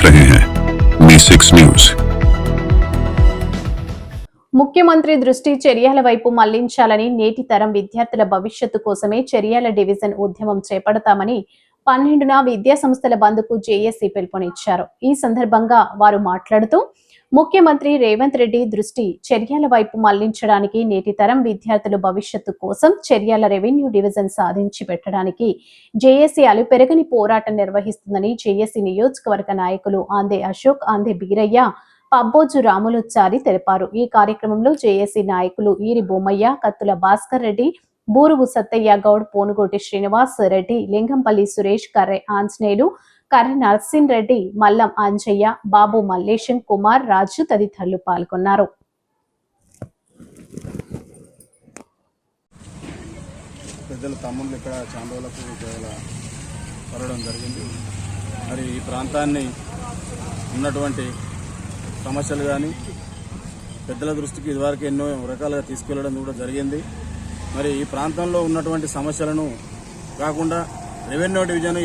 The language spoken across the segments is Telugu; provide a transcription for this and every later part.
देख रहे हैं मी सिक्स न्यूज ముఖ్యమంత్రి దృష్టి చర్యల వైపు మళ్లించాలని నేటి తరం విద్యార్థుల భవిష్యత్తు కోసమే చర్యల డివిజన్ ఉద్యమం చేపడతామని పన్నెండున విద్యా సంస్థల బంద్కు జేఏసీ పిలుపునిచ్చారు ఈ సందర్భంగా వారు మాట్లాడుతూ ముఖ్యమంత్రి రేవంత్ రెడ్డి దృష్టి చర్యల వైపు మళ్ళించడానికి నేటి తరం విద్యార్థుల భవిష్యత్తు కోసం చర్యల రెవెన్యూ డివిజన్ సాధించి పెట్టడానికి జేఏసీ అలుపెరగని పోరాటం నిర్వహిస్తుందని జేఏసీ నియోజకవర్గ నాయకులు ఆందే అశోక్ ఆందే బీరయ్య పబ్బోజు రాములుచారి తెలిపారు. ఈ కార్యక్రమంలో జేఏసీ నాయకులు ఈరి బొమ్మయ్య కత్తుల భాస్కర్ రెడ్డి బూరుగు సత్తయ్య గౌడ్ పోనుగోటి శ్రీనివాస్ రెడ్డి లింగంపల్లి సురేష్ కర్రే ఆంజనేయులు కర్రి నర్సింగ్ రెడ్డి మల్లం అంజయ్య బాబు మల్లేశం కుమార్ రాజు తదితరులు పాల్గొన్నారు. పెద్దల తమ్ముళ్ళు ఇక్కడ చాలా రోజులకు పడడం జరిగింది. మరి ఈ ప్రాంతాన్ని ఉన్నటువంటి సమస్యలు కానీ పెద్దల దృష్టికి ఇదివరకు ఎన్నో రకాలుగా తీసుకెళ్ళడం కూడా జరిగింది. మరి ఈ ప్రాంతంలో ఉన్నటువంటి సమస్యలను కాకుండా రెవెన్యూ డివిజన్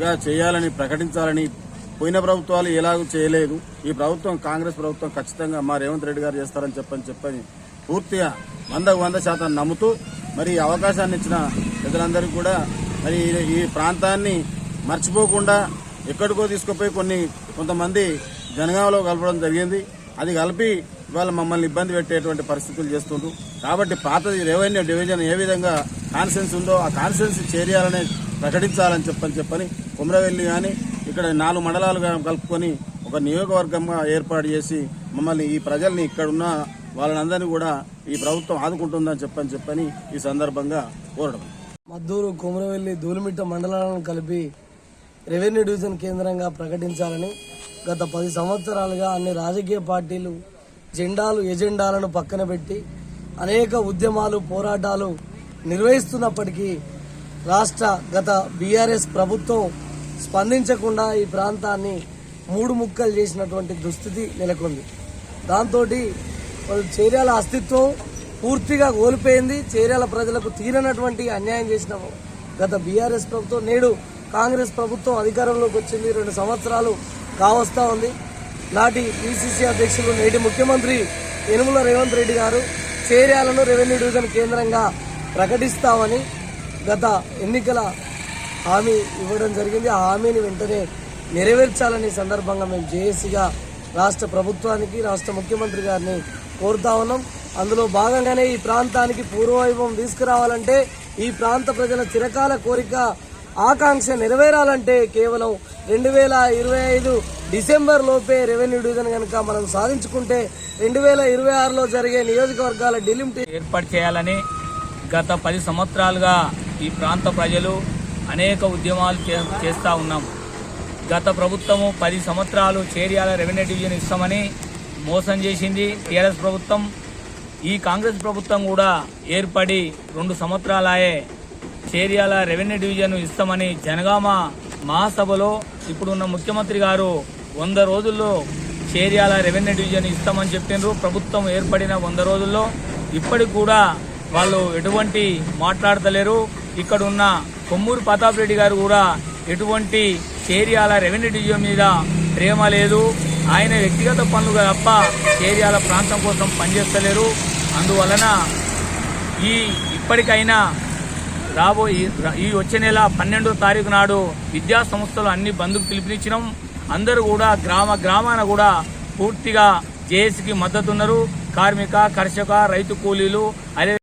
గా చేయాలని ప్రకటించాలని పోయిన ప్రభుత్వాలు ఎలాగూ చేయలేదు. ఈ ప్రభుత్వం కాంగ్రెస్ ప్రభుత్వం ఖచ్చితంగా మా రేవంత్ రెడ్డి గారు చేస్తారని చెప్పని చెప్పని పూర్తిగా వందకు వంద శాతం నమ్ముతూ మరి ఈ అవకాశాన్ని ఇచ్చిన ప్రజలందరికీ కూడా మరి ఈ- ఈ ప్రాంతాన్ని మర్చిపోకుండా ఎక్కడికో తీసుకుపోయి కొన్ని కొంతమంది జనగామలో కలపడం జరిగింది. అది కలిపి ఇవాళ మమ్మల్ని ఇబ్బంది పెట్టేటువంటి పరిస్థితులు చేస్తుండ్రు. కాబట్టి పాతది రెవెన్యూ డివిజన్ ఏ విధంగా కాన్సెన్స్ ఉందో ఆ కాన్సెన్స్ చేరియాలనే ప్రకటించాలని చెప్పని చెప్పని కుమ్రవెల్లి కానీ ఇక్కడ నాలుగు మండలాలుగా కలుపుకొని ఒక నియోజకవర్గంగా ఏర్పాటు చేసి మమ్మల్ని ఈ ప్రజల్ని ఇక్కడున్న వాళ్ళందరినీ కూడా ఈ ప్రభుత్వం ఆదుకుంటుందని చెప్పని చెప్పని ఈ సందర్భంగా కోరడం. మద్దూరు కొమరవెల్లి దూలిమిట్ట మండలాలను కలిపి రెవెన్యూ డివిజన్ కేంద్రంగా ప్రకటించాలని గత పది సంవత్సరాలుగా అన్ని రాజకీయ పార్టీలు జెండాలు ఎజెండాలను పక్కన పెట్టి అనేక ఉద్యమాలు పోరాటాలు నిర్వహిస్తున్నప్పటికీ రాష్ట్ర గత బీఆర్ఎస్ ప్రభుత్వం స్పందించకుండా ఈ ప్రాంతాన్ని మూడు ముక్కలు చేసినటువంటి దుస్థితి నెలకొంది. దాంతో చర్యల అస్తిత్వం పూర్తిగా కోల్పోయింది. చర్యల ప్రజలకు తీరనటువంటి అన్యాయం చేసిన గత బీఆర్ఎస్ ప్రభుత్వం నేడు కాంగ్రెస్ ప్రభుత్వం అధికారంలోకి వచ్చింది. రెండు సంవత్సరాలు కావస్తా ఉంది. నాటి పిసిసి అధ్యక్షులు నేటి ముఖ్యమంత్రి యనుమల రేవంత్ రెడ్డి గారు చేర్యాలను రెవెన్యూ డివిజన్ కేంద్రంగా ప్రకటిస్తామని గత ఎన్నికల హామీ ఇవ్వడం జరిగింది. ఆ హామీని వెంటనే నెరవేర్చాలని సందర్భంగా మేము జేఏసీగా రాష్ట్ర ప్రభుత్వానికి రాష్ట్ర ముఖ్యమంత్రి గారిని కోరుతా ఉన్నాం. అందులో భాగంగానే ఈ ప్రాంతానికి పూర్వవైభవం తీసుకురావాలంటే ఈ ప్రాంత ప్రజల చిరకాల కోరిక ఆకాంక్ష నెరవేరాలంటే కేవలం రెండు వేల ఇరవై ఐదు డిసెంబర్ లోపే రెవెన్యూ డివిజన్ కనుక మనం సాధించుకుంటే రెండు వేల ఇరవై ఆరులో జరిగే నియోజకవర్గాల డిలిమిట్ ఏర్పాటు చేయాలని గత పది సంవత్సరాలుగా ఈ ప్రాంత ప్రజలు అనేక ఉద్యమాలు చే చేస్తూ ఉన్నాం. గత ప్రభుత్వము పది సంవత్సరాలు చేరియాల రెవెన్యూ డివిజన్ ఇస్తామని మోసం చేసింది టీఆర్ఎస్ ప్రభుత్వం. ఈ కాంగ్రెస్ ప్రభుత్వం కూడా ఏర్పడి రెండు సంవత్సరాలాయే చేరియాల రెవెన్యూ డివిజన్ ఇస్తామని జనగామ మహాసభలో ఇప్పుడున్న ముఖ్యమంత్రి గారు వంద రోజుల్లో చేరియాల రెవెన్యూ డివిజన్ ఇస్తామని చెప్పిండ్రు. ప్రభుత్వం ఏర్పడిన వంద రోజుల్లో ఇప్పటికి కూడా వాళ్ళు ఎటువంటి మాట్లాడతలేరు. ఇక్కడ ఉన్న కొమ్మూరు ప్రతాప్ రెడ్డి గారు కూడా ఎటువంటి చేరియాల రెవెన్యూ డివిజన్ మీద ప్రేమ లేదు. ఆయన వ్యక్తిగత పనులు తప్ప చేరియాల ప్రాంతం కోసం పనిచేస్తలేరు. అందువలన ఈ ఇప్పటికైనా రాబో ఈ వచ్చే నెల పన్నెండో తారీఖు నాడు విద్యా సంస్థలు అన్ని బంధుకు పిలుపునిచ్చినాం. అందరూ కూడా గ్రామ గ్రామాన కూడా పూర్తిగా జేఏసీకి మద్దతున్నారు. కార్మిక కర్షక రైతు కూలీలు అదే